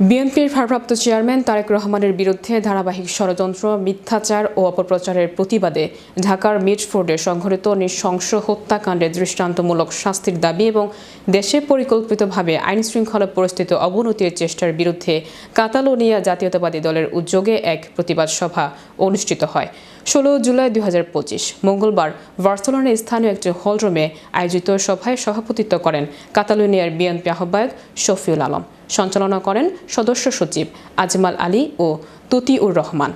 বিএনপির ভারপ্রাপ্ত চেয়ারম্যান তারেক রহমানের বিরুদ্ধে ধারাবাহিক ষড়যন্ত্র, মিথ্যাচার ও অপপ্রচারের প্রতিবাদে ঢাকার মিটফোর্ডে সংঘটিত নৃশংস হত্যাকাণ্ডে দৃষ্টান্তমূলক শাস্তির দাবি এবং দেশে পরিকল্পিতভাবে আইন শৃঙ্খলা পরিস্থিতি অবনতির চেষ্টার বিরুদ্ধে কাতালোনিয়া জাতীয়তাবাদী দলের উদ্যোগে এক প্রতিবাদ সভা অনুষ্ঠিত হয়। ষোলো জুলাই দু হাজার পঁচিশ, মঙ্গলবার বার্সেলোনার স্থানীয় একটি হলরুমে আয়োজিত সভায় সভাপতিত্ব করেন কাতালোনিয়ার বিএনপি আহ্বায়ক শফিউল আলম। সঞ্চালনা করেন সদস্য সচিব আজমাল আলী ও ততিউর রহমান।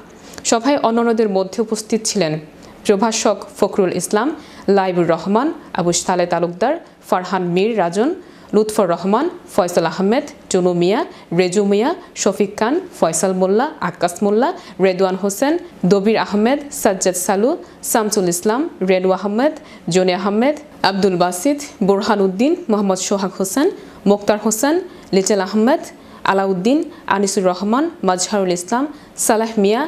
সভায় অন্যান্যদের মধ্যে উপস্থিত ছিলেন প্রভাষক ফখরুল ইসলাম, লাইবুর রহমান, আবু সালে তালুকদার, ফারহান মীর রাজন, লুৎফর রহমান, ফয়সাল আহমেদ চুনু মিয়া, রেজু মিয়া, শফিক খান, ফয়সাল মোল্লা, আক্কাস মোল্লা, রেদওয়ান হোসেন, দবির আহমেদ, সাজ্জাদ সালু, শামসুল ইসলাম, রেনু আহমেদ, জনি আহমেদ, আব্দুল বাসিদ, বোরহান উদ্দিন, মোহাম্মদ সোহাগ হোসেন, মোক্তার হোসেন লিটেল আহমেদ আলাউদ্দিন আনিসুর রহমান মাজহারুল ইসলাম সালাহ মিয়া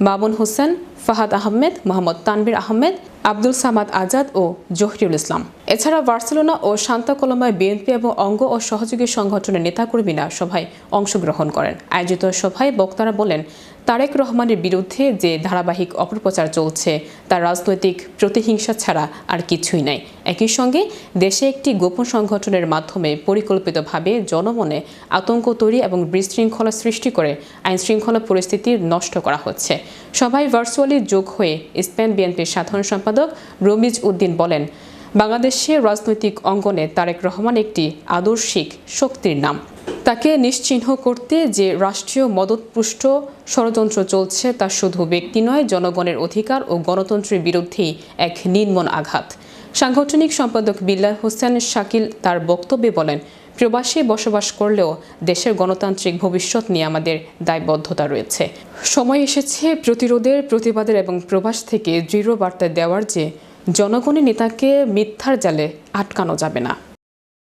মামুন হোসেন ফাহাদ আহমেদ মোহাম্মদ তানবির আহমেদ আব্দুল সামাদ আজাদ ও জহিরুল ইসলাম। এছাড়া বার্সেলোনা ও শান্তা কলমায় বিএনপি এবং অঙ্গ ও সহযোগী সংগঠনের নেতাকর্মীরা সভায় অংশগ্রহণ করেন। আয়োজিত সভায় বক্তারা বলেন, তারেক রহমানের বিরুদ্ধে যে ধারাবাহিক অপপ্রচার চলছে তা রাজনৈতিক প্রতিহিংসা ছাড়া আর কিছুই নাই। একই সঙ্গে দেশে একটি গোপন সংগঠনের মাধ্যমে পরিকল্পিতভাবে জনমনে আতঙ্ক তৈরি এবং বিশৃঙ্খলা সৃষ্টি করে আইন শৃঙ্খলা পরিস্থিতি নষ্ট করা হচ্ছে। সবাই ভার্চুয়ালি যোগ হয়ে স্পেন বিএনপির সাধারণ সম্পাদক রমিজ উদ্দিন বলেন, বাংলাদেশে রাজনৈতিক অঙ্গনে তারেক রহমান একটি আদর্শিক শক্তির নাম। তাকে নিশ্চিহ্ন করতে যে রাষ্ট্রীয় মদতপুষ্ট ষড়যন্ত্র চলছে তা শুধু ব্যক্তি নয়, জনগণের অধিকার ও গণতন্ত্রের বিরুদ্ধেই এক নির্মণ আঘাত। সাংগঠনিক সম্পাদক বিল্লাল হোসেন শাকিল তার বক্তব্যে বলেন, প্রবাসী বসবাস করলেও দেশের গণতান্ত্রিক ভবিষ্যৎ নিয়ে আমাদের দায়বদ্ধতা রয়েছে। সময় এসেছে প্রতিরোধের, প্রতিবাদের এবং প্রবাস থেকে দৃঢ় বার্তা দেওয়ার যে জনগণের নেতাকে মিথ্যার জালে আটকানো যাবে না।